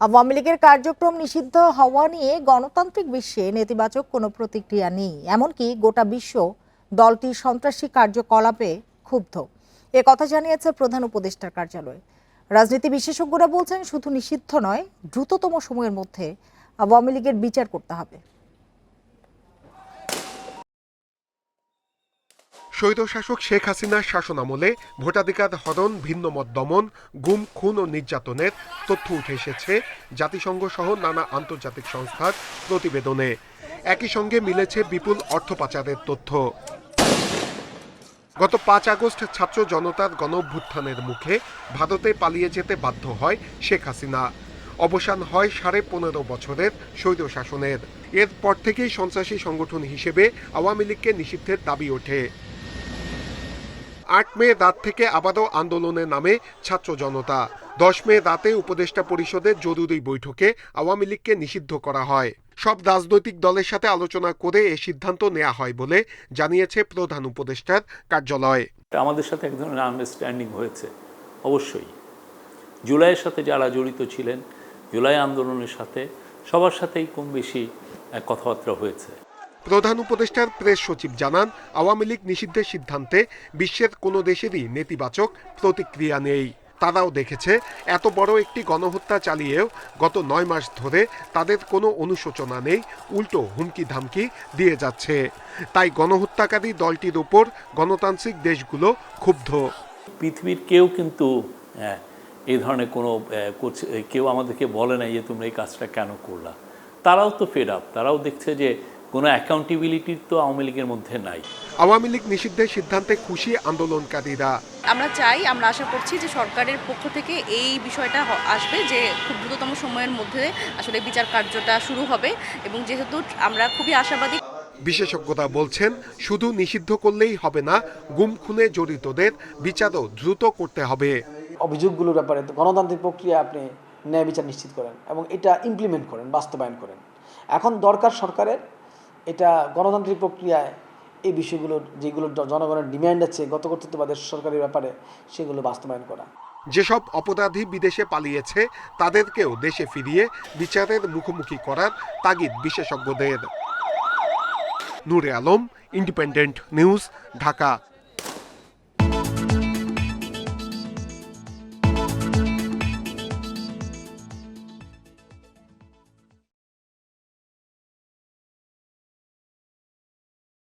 আওয়ামী লীগের কার্যক্রম নিষিদ্ধ হওয়া নিয়ে গণতান্ত্রিক বিশ্বে নেতিবাচক কোনো প্রতিক্রিয়া নেই। এমনকি গোটা বিশ্ব দলটির সন্ত্রাসী কার্যকলাপে ক্ষুব্ধ। এ কথা জানিয়েছে প্রধান উপদেষ্টার কার্যালয়। রাজনীতি বিশেষজ্ঞরা বলছেন, শুধু নিষিদ্ধ নয়, দ্রুততম সময়ের মধ্যে আওয়ামী লীগের বিচার করতে হবে। স্বৈরশাসক শেখ হাসিনার শাসনামলে ভোটাধিকার হরণ ভিন্নমত দমন, গুম, খুন ও নির্যাতনের তথ্য উঠে এসেছে জাতিসংঘ সহ নানা আন্তর্জাতিক সংস্থার প্রতিবেদনে। একই সঙ্গে মিলেছে বিপুল অর্থ পাচারের তথ্য। গত পাঁচ আগস্ট ছাত্র জনতার গণভ্যুত্থানের মুখে ভারতে পালিয়ে যেতে বাধ্য হয় শেখ হাসিনা। অবসান হয় সাড়ে পনেরো বছরের স্বৈর শাসনের। এরপর থেকেই সন্ত্রাসী সংগঠন হিসেবে আওয়ামী লীগকে নিষিদ্ধের দাবি ওঠে। আট মে রাত থেকে আবারও আন্দোলনে নামে ছাত্র জনতা। দশ মে রাতে উপদেষ্টা পরিষদের জরুরি বৈঠকে আওয়ামী লীগকে নিষিদ্ধ করা হয়। সব রাজনৈতিক দলের সাথে আলোচনা করে এ সিদ্ধান্ত নেওয়া হয় বলে জানিয়েছে প্রধান উপদেষ্টার কার্যালয়। আমাদের সাথে এক ধরনের আন্ডারস্ট্যান্ডিং হয়েছে, অবশ্যই। জুলাইয়ের সাথে যারা জড়িত ছিলেন, জুলাই আন্দোলনের সাথে সবার সাথেই কম বেশি কথাবার্তা হয়েছে। প্রধান উপদেষ্টার প্রেস সচিব জানান, আওয়ামী লীগ নিষিদ্ধের সিদ্ধান্তে বিশ্বের কোনো দেশেরই নেতিবাচক প্রতিক্রিয়া নেই। তারাও দেখেছে, এত বড় একটি গণহত্যা চালিয়েও গত নয় মাস ধরে তাদের কোনো অনুশোচনা নেই, উল্টো হুমকি ধামকি দিয়ে যাচ্ছে। তাই গণহত্যাকারী দলটির ওপর গণতান্ত্রিক দেশগুলো ক্ষুব্ধ। পৃথিবীর কেউ কিন্তু এই ধরনের কোনো কেউ আমাদেরকে বলে না যে তোমরা এই কাজটা কেন করলা। তারাও তো ফেড আপ তারাও দেখছে যে কোনো অ্যাকাউন্টেবিলিটি তো আওয়ামী লীগের মধ্যে নাই। আওয়ামী লীগ নিষিদ্ধের সিদ্ধান্তে খুশি আন্দোলনকারীরা। আমরা চাই আমরা আশা করছি যে সরকারের পক্ষ থেকে এই বিষয়টা আসবে যে খুব দ্রুততম সময়ের মধ্যে আসলে বিচার কার্যটা শুরু হবে এবং যেহেতু আমরা খুবই আশাবাদী বিশেষজ্ঞরা বলছেন শুধু নিষিদ্ধ করলেই হবে না গুম খুনে জড়িতদের বিচারও দ্রুত করতে হবে। অভিযোগগুলোর ব্যাপারে গণতান্ত্রিক প্রক্রিয়া আপনি ন্যায় বিচার নিশ্চিত করেন এবং এটা ইমপ্লিমেন্ট করেন বাস্তবায়ন করেন। এখন দরকার সরকারের এটা গণতান্ত্রিক প্রক্রিয়ায় এই বিষয়গুলোর যেগুলো জনগণের ডিমান্ড আছে গত কর্তৃত্ববাদের সরকারের ব্যাপারে, সেগুলো বাস্তবায়ন করা। যেসব অপরাধী বিদেশে পালিয়েছে, তাদেরকেও দেশে ফিরিয়ে বিচারের মুখোমুখি করার তাগিদ বিশেষজ্ঞদের। Nure Alam Independent News Dhaka.